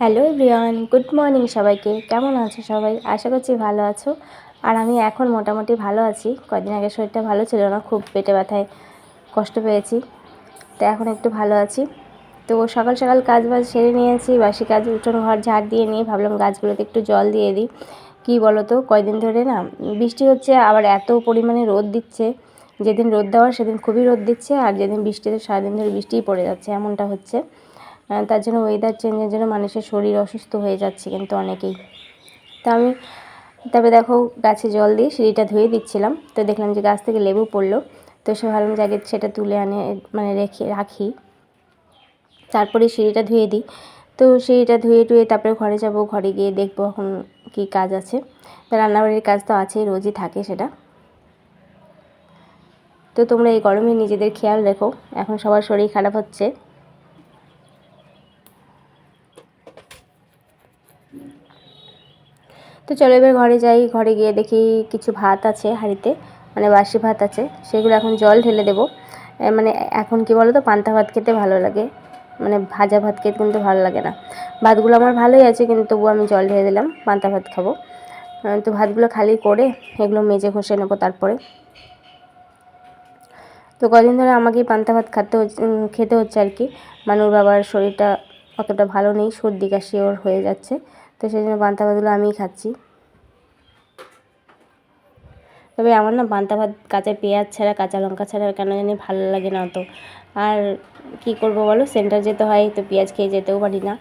Hello everyone good morning সবাইকে। কেমন আছো সবাই? আশা করছি ভালো আছো। আর আমি এখন মোটামুটি ভালো আছি। কদিন আগে শরীরটা ভালো ছিল না, খুব পেটে ব্যথায় কষ্ট পেয়েছি। তো এখন একটু ভালো আছি। তো সকাল সকাল কাজ বাজ সেরে নিয়েছি, বাসি কাজ, উঠোন ঘর ঝাড় দিয়ে নিয়ে ভাবলাম গাছগুলোতে একটু জল দিয়ে দিই। কী বলো তো কয়দিন ধরে না, বৃষ্টি হচ্ছে, আবার এত পরিমাণে রোদ দিচ্ছে। যেদিন রোদ দেওয়ার, সেদিন খুবই রোদ দিচ্ছে, আর যেদিন বৃষ্টিতে সারাদিন ধরে বৃষ্টিই পড়ে যাচ্ছে, এমনটা হচ্ছে। তার জন্য ওয়েদার চেঞ্জের জন্য মানুষের শরীর অসুস্থ হয়ে যাচ্ছে কিন্তু অনেকেই। তা আমি তারপরে দেখো গাছে জল দিয়ে সিঁড়িটা ধুয়ে দিচ্ছিলাম, তো দেখলাম যে গাছ থেকে লেবু পড়ল, তো সে ভাবলাম যে আগে সেটা তুলে আনে মানে রেখে রাখি। তারপরে সিঁড়িটা ধুয়ে দিই, তো সিঁড়িটা ধুয়ে টুয়ে তারপরে ঘরে যাব, ঘরে গিয়ে দেখব এখন কী কাজ আছে। তা রান্নাবাড়ির কাজ তো আছেই, রোজই থাকে সেটা। তো তোমরা এই গরমে নিজেদের খেয়াল রেখো, এখন সবার শরীর খারাপ হচ্ছে। তো চলো এবার ঘরে যাই। ঘরে গিয়ে দেখি কিছু ভাত আছে হাঁড়িতে মানে বাসি ভাত আছে। সেগুলো এখন জল ঢেলে দেবো। মানে এখন কি বলো তো পান্তা ভাত খেতে ভালো লাগে। মানে ভাজা ভাত খেতে কিন্তু ভালো লাগে না। ভাতগুলো আমার ভালোই আছে, কিন্তু তবুও আমি জল ঢেলে দিলাম, পান্তা ভাত খাব। তো ভাতগুলো খালি করে এগুলো মেজে ঘষে নেব তারপরে। তো কদিন ধরে আমাকেই পান্তা ভাত খাতে খেতে হচ্ছে আর কি। মানুর বাবার শরীরটা অতটা ভালো নেই, সর্দি কাশি ওর হয়ে যাচ্ছে। তো সেই জন্য পান্তা ভাতগুলো আমিই খাচ্ছি। তবে আমার না পান্তা ভাত, কাঁচা পেঁয়াজ ছাড়া, কাঁচা লঙ্কা ছাড়া কেন জানি ভালো লাগে না অত। আর কি করব বলো? সেন্টার যেতে হয়, তো পেঁয়াজ খেয়ে যেতেও পারি না।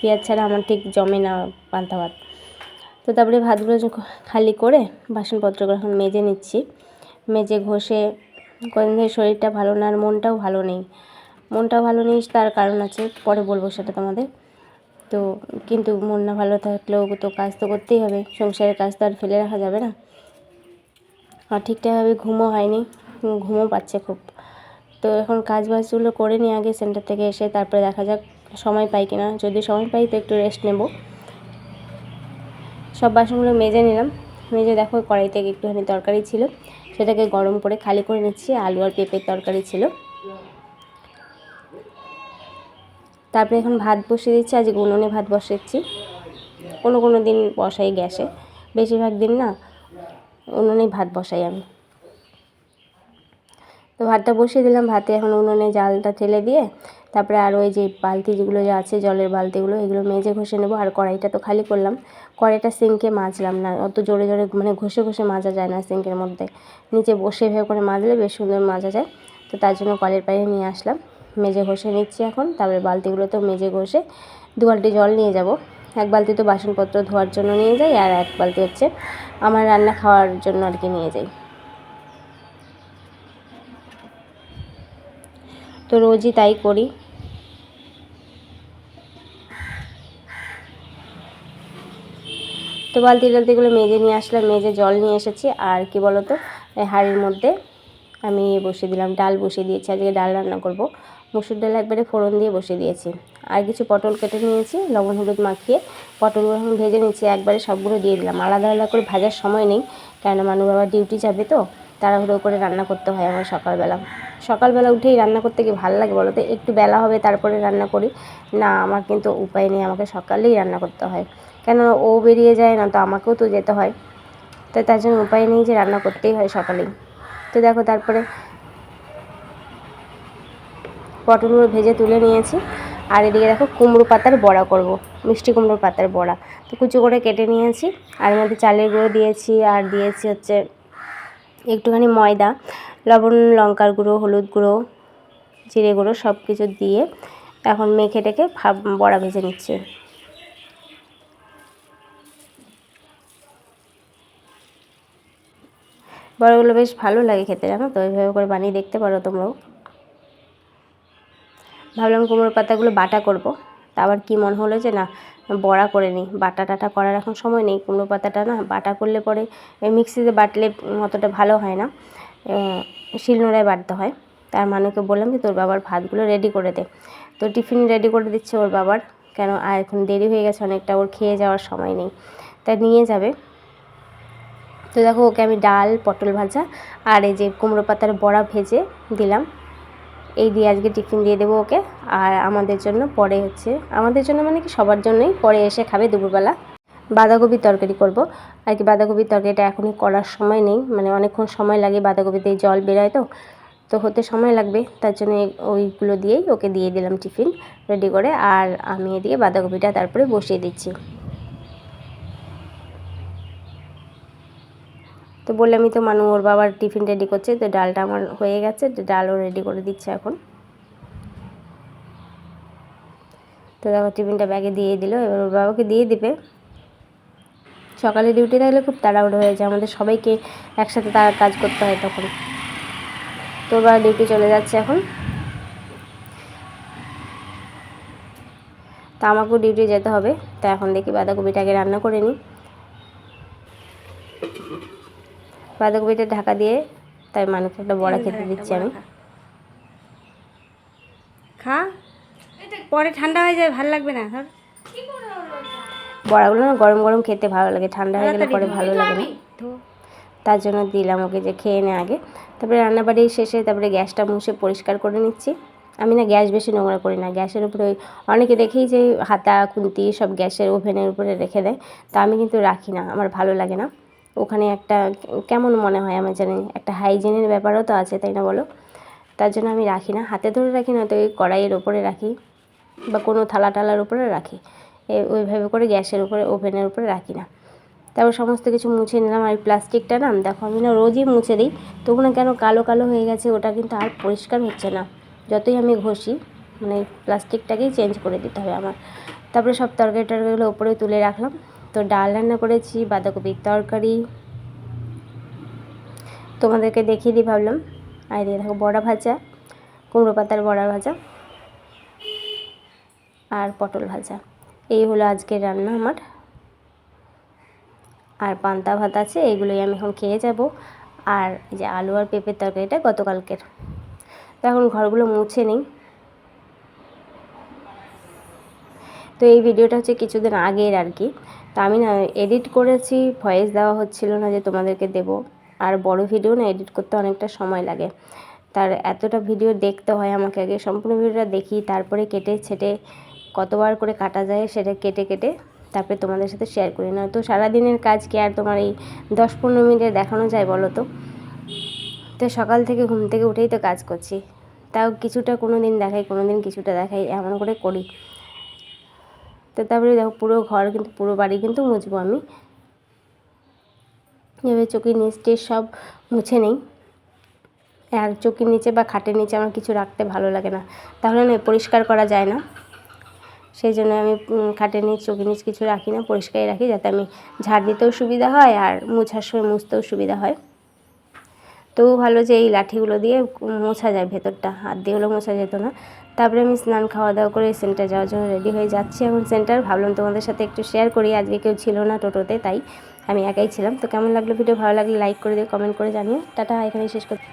পেঁয়াজ ছাড়া আমার ঠিক জমে না পান্তা ভাত। তো তারপরে ভাতগুলো খালি করে বাসনপত্রগুলো এখন মেজে নিচ্ছি। মেজে ঘষে কদিন ধরে শরীরটা ভালো না আর মনটাও ভালো নেই। মনটাও ভালো নেই, তার কারণ আছে, পরে বলব সেটা তোমাদের। তো কিন্তু মন না ভালো থাকলেও তো কাজ তো করতেই হবে। সংসারের কাজ তো আর ফেলে রাখা যাবে না। আর ঠিকঠাকভাবে ঘুমও হয়নি, ঘুমও পাচ্ছে খুব। তো এখন কাজ বাজগুলো করে নিই আগে সেন্টার থেকে এসে, তারপরে দেখা যাক সময় পাই কিনা। যদি সময় পাই তো একটু রেস্ট নেব। সব বাসনগুলো মেজে নিলাম। মেজে দেখো কড়াইতে একটুখানি তরকারি ছিল। সেটাকে গরম করে খালি করে নিচ্ছি। আলু আর পেঁপের তরকারি ছিল। তারপরে এখন ভাত বসিয়ে দিচ্ছি, আজকে উনুনে ভাত বসাচ্ছি কোনো কোনো দিন বসাই গ্যাসে। বেশিরভাগ দিন না উনুনে ভাত বসাই আমি। তো ভাতটা বসিয়ে দিলাম, ভাতে এখন উনুনে জালটা ঠেলে দিয়ে তারপরে আর ওই যে বালতি যেগুলো যে আছে, জলের বালতিগুলো, এগুলো মেজে ঘষে নেব। আর কড়াইটা তো খালি করলাম। কড়াইটা সিঙ্কে মাজলাম না, অত জোরে জোরে মানে ঘষে ঘষে মাজা যায় না সিঙ্কের মধ্যে। নিচে বসে ভেবে করে মাজলে বেশ সুন্দর মাজা যায়। তো তার জন্য কলের পাড়ে নিয়ে আসলাম। মেজে ঘষে নিচ্ছি এখন। তারপরে বালতিগুলো তো মেজে ঘষে দু বালতি জল নিয়ে যাব। এক বালতি তো বাসনপত্র ধোয়ার জন্য নিয়ে যাই আর এক বালতি হচ্ছে আমার রান্না খাওয়ার জন্য আর কি নিয়ে যাই। তো রোজই তাই করি। তো বালতি টালতিগুলো মেজে নিয়ে আসলাম, মেজে জল নিয়ে এসেছি। আর কি বলতো হাঁড়ির মধ্যে আমি বসিয়ে দিলাম, ডাল বসিয়ে দিয়েছি, আজকে ডাল রান্না করব। মুসুর ডাল একবারে ফোড়ন দিয়ে বসিয়ে দিয়েছি। আর কিছু পটল কেটে নিয়েছি, লবণ হলুদ মাখিয়ে পটলগুলো এখন ভেজে নিয়েছি, একবারে সবগুলো দিয়ে দিলাম। আলাদা আলাদা করে ভাজার সময় নেই কেন মানুষ বাবা ডিউটি যাবে তো, তাড়াহুড়ো করে রান্না করতে হয় আমার সকালবেলা। সকালবেলা উঠেই রান্না করতে কি ভালো লাগে বলো তো, একটু বেলা হবে তারপরে রান্না করি। না, আমার কিন্তু উপায় নেই, আমাকে সকালেই রান্না করতে হয়। কেন ও বেরিয়ে যায় না, তো আমাকেও তো যেতে হয়। তো তার জন্য উপায় নেই যে রান্না করতেই হয় সকালেই। তো দেখো তারপরে পটলগুলো ভেজে তুলে নিয়েছি। আর এদিকে দেখো কুমড়ো পাতার বড়া করব, মিষ্টি কুমড়ো পাতার বড়া। তো কুচু করে কেটে নিয়েছি, আর মধ্যে চালের গুঁড়ো দিয়েছি, আর দিয়েছি হচ্ছে একটুখানি ময়দা, লবণ, লঙ্কার গুঁড়ো, হলুদ গুঁড়ো, জিরে গুঁড়ো সব কিছু দিয়ে এখন মেখে টেকে বড়া ভেজে নিচ্ছি। বড়াগুলো বেশ ভালো লাগে খেতে, জানো তো? ওইভাবে করে বানিয়ে দেখতে পারো তোমরাও। ভাবলাম কুমড়ো পাতাগুলো বাটা করব। তা আবার কী মনে হলো যে না, বড়া করে নিই। বাটা টাটা করার এখন সময় নেই। কুমড়ো পাতাটা না বাটা করলে পরে মিক্সিতে বাটলে অতটা ভালো হয় না। শিলনোড়ায় বাটতে হয়। তার মানুষকে বললাম যে তোর বাবার ভাতগুলো রেডি করে দে। তো টিফিন রেডি করে দিচ্ছে ওর বাবার। কেন, আর এখন দেরি হয়ে গেছে, অনেকটা ওর খেয়ে যাওয়ার সময় নেই। তাই নিয়ে যাবে। তো দেখো ওকে আমি ডাল, পটল ভাজা আর এই যে কুমড়ো পাতার বড়া ভেজে দিলাম। এই দিয়ে আজকে টিফিন দিয়ে দেবো ওকে। আর আমাদের জন্য পরে হচ্ছে, আমাদের জন্য মানে কি সবার জন্যই পরে এসে খাবে দুপুরবেলা। বাঁধাকপির তরকারি করব। আর কি বাঁধাকপির তরকারিটা এখনই করার সময় নেই মানে অনেকক্ষণ সময় লাগে বাঁধাকপিতে জল বেরোয় তো। তো হতে সময় লাগবে, তার জন্য ওইগুলো দিয়েই ওকে দিয়ে দিলাম টিফিন রেডি করে। আর আমি এদিকে বাঁধাকপিটা তারপরে বসিয়ে দিচ্ছি। তো বললামই তো মানু, ওর বাবার টিফিন রেডি করছে, তো ডালটা আমার হয়ে গেছে ডালও রেডি করে দিচ্ছে এখন। তো দেখো টিফিনটা ব্যাগে দিয়ে দিল, এবার ওর বাবাকে দিয়ে দিবে। সকালে ডিউটি থাকলে খুব তাড়াহুড়ো হয়ে যায়, আমাদের সবাইকে একসাথে তার কাজ করতে হয় তখন। তো ওর বাবা ডিউটি চলে যাচ্ছে এখন। তা আমাকেও ডিউটি যেতে হবে, তা এখন দেখি বাঁধাকপিটাকে রান্না করে নিই। বাঁধাকপিটা ঢাকা দিয়ে তাই মানুষকে একটা বড়া খেতে দিচ্ছি আমি। খা। পরে ঠান্ডা হয়ে যায় ভালো লাগবে না ধর। বড়াগুলো না গরম গরম খেতে ভালো লাগে ঠান্ডা হয়ে গেলে পরে ভালো লাগে না। তার জন্য দিলাম ওকে যে খেয়ে নে আগে। তারপরে রান্নাবাড়ি শেষে তারপরে গ্যাসটা মুছে পরিষ্কার করে নিচ্ছি। আমি না গ্যাস বেশি নোংরা করি না গ্যাসের উপরে ওই অনেকে দেখেই যে হাতা খুন্তি সব গ্যাসের ওভেনের উপরে রেখে দেয়। তা আমি কিন্তু রাখি না আমার ভালো লাগে না। ওখানে একটা, কেমন মনে হয় আমার জানি, একটা হাইজিনের ব্যাপারও তো আছে, তাই না বলো? তার জন্য আমি রাখি না। হাতে ধরে রাখি না তো ওই কড়াইয়ের ওপরে রাখি বা কোনো থালা টালার উপরে রাখি। ওইভাবে করে গ্যাসের উপরে, ওভেনের উপরে রাখি না। তারপর সমস্ত কিছু মুছে নিলাম। আর প্লাস্টিকটা না, দেখো, আমি না রোজই মুছে দিই। তবু না কেন কালো কালো হয়ে গেছে, ওটা কিন্তু আর পরিষ্কার হচ্ছে না। যতই আমি ঘষি মানে প্লাস্টিকটাকেই চেঞ্জ করে দিতে হবে আমার। তারপরে সব তরকারি টরকারিগুলো ওপরে তুলে রাখলাম। তো ডাল রান্না করেছি, বাঁধাকপির তরকারি। তোমাদেরকে দেখিয়ে দিই ভাবলাম। আর দিয়ে দেখো বড়া ভাজা, কুমড়ো পাতার বড়া ভাজা আর পটল ভাজা। এই হলো আজকের রান্না আমার। আর পান্তা ভাত আছে, এগুলোই আমি এখন খেয়ে যাব। আর যে আলু আর পেঁপের তরকারিটা গতকালকের। তো এখন ঘরগুলো মুছে নিই। তো এই ভিডিওটা হচ্ছে কিছুদিন আগের আর কি। তা আমি না এডিট করেছি, ভয়েস দেওয়া হচ্ছিল না যে তোমাদেরকে দেব। আর বড় ভিডিও না এডিট করতে অনেকটা সময় লাগে। তার এতটা ভিডিও দেখতে হয় আমাকে আগে, সম্পূর্ণ ভিডিওটা দেখি, তারপরে কেটে ছেটে কতবার করে কাটা যায় সেটা কেটে কেটে তারপরে তোমাদের সাথে শেয়ার করি। না তো সারাদিনের কাজ কি আর তোমার এই দশ পনেরো মিনিটে দেখানো যায় বলো তো? তো সকাল থেকে ঘুম থেকে উঠেই তো কাজ করছি। তাও কিছুটা কোনো দিন দেখাই কোনো দিন কিছুটা দেখাই, এমন করে করি। তো তারপরে দেখো পুরো ঘর কিন্তু, পুরো বাড়ি কিন্তু মুছবো আমি। এভাবে চোখের নিচ টিচ সব মুছে নেই। আর চোখের নিচে বা খাটের নিচে আমার কিছু রাখতে ভালো লাগে না। তাহলে না পরিষ্কার করা যায় না। সেই জন্য আমি খাটের নিচ চোখের নিচ কিছু রাখি না, পরিষ্কারই রাখি যাতে আমি ঝাড় দিতেও সুবিধা হয় আর মোছার সময় মুছতেও সুবিধা হয়। তবু ভালো যে এই লাঠিগুলো দিয়ে মোছা যায়, ভেতরটা হাত দিয়ে হলেও মোছা যেত না। তারপরে আমি স্নান খাওয়া দাওয়া করে সেন্টার যাওয়ার জন্য রেডি হয়ে যাচ্ছি। এখন সেন্টার ভাবলাম তোমাদের সাথে একটু শেয়ার করি। আজকে কেউ ছিল না টোটোতে, তাই আমি একাই ছিলাম। তো কেমন লাগল ভিডিও ভালো লাগলে লাইক করে দিয়ে কমেন্ট করে জানিও। টাটা, এখানেই শেষ করতে